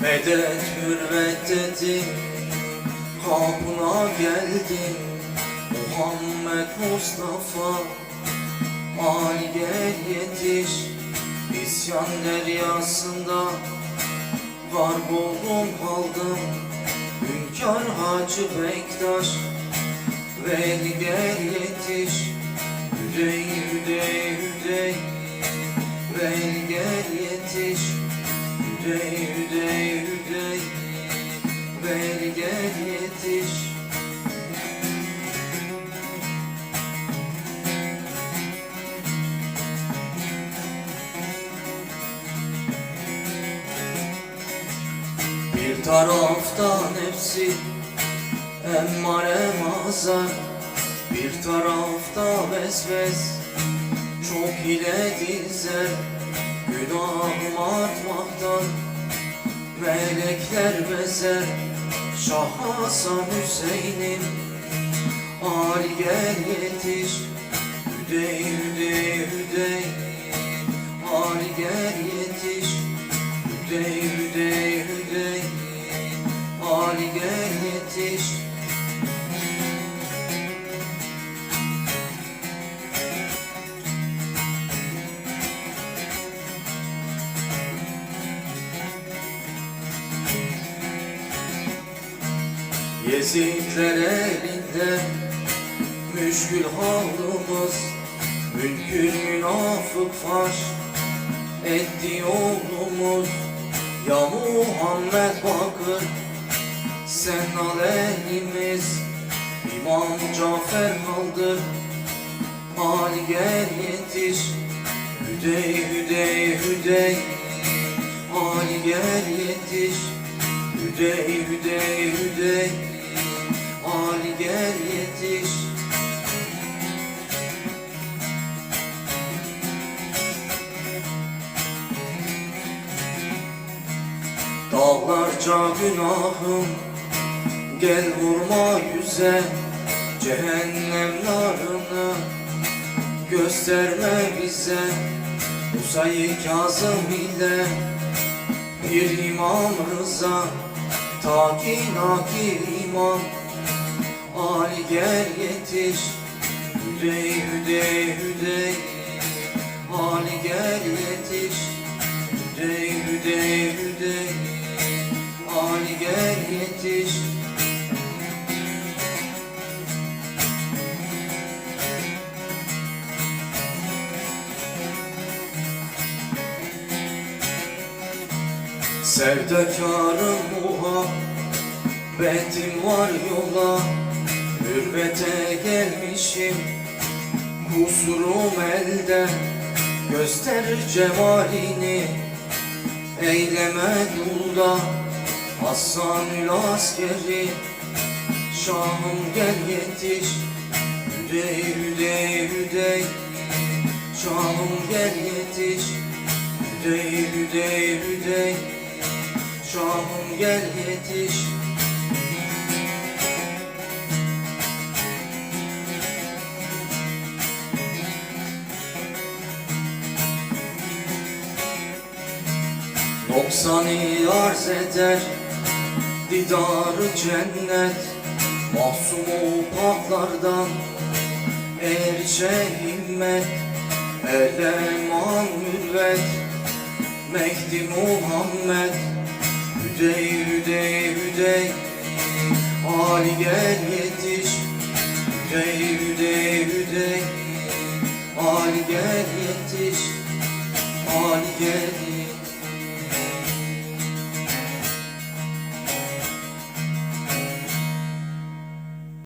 Medet mürvet dedim Kapına geldim. Muhammed Mustafa Ali gel yetiş. İsyan deryasında Var buldum aldım Hünkâr Hacı Bektaş Veli gel yetiş. Hüdey hüdey hüdey Veli gel yetiş. Hüdey yetiş Bir tarafta nefsi emmare mazar Bir tarafta vesves çok ile dizer Günahım artmaktan melekler bezer Şah Hasan Hüseyin'im Ali gel yetiş Hüdey hüdey hüdey Ali gel yetiş Hüdey hüdey hüdey Ali gel yetiş Yezidler elinde Müşkül halımız Mülkül münafık faş Etti oğlumuz. Ya Muhammed Bakır Sen al elimiz İmam Cafer kaldır Ali gel yetiş Hüdey hüdey hüdey Ali gel yetiş Hüdey hüdey hüdey Dağlarca günahım Gel vurma yüze Cehennem Gösterme bize Musa'yı Kazım ile. Bir imam Rıza Ta ki naki imam. Ali gel yetiş Hüdey hüdey hüdey Ali gel yetiş Hüdey hüdey hüdey yetiş. Sevdakarım muhabbetim var yola. Hürvete gelmişim Kusurum elde. Gösterir cemalini Eyleme dulda Hasanül askeri Şahım gel yetiş. Hüdey hüdey hüdey Şahım gel yetiş. Hüdey hüdey hüdey Şahım gel yetiş. Noksanı arz eder Didarı cennet Mahsum paklardan Erişe himmet Eleman mürvet Mehdi Muhammed Hüdey hüdey hüdey Ali gel yetiş Hüdey hüdey hüdey Ali gel yetiş Ali gel yetiş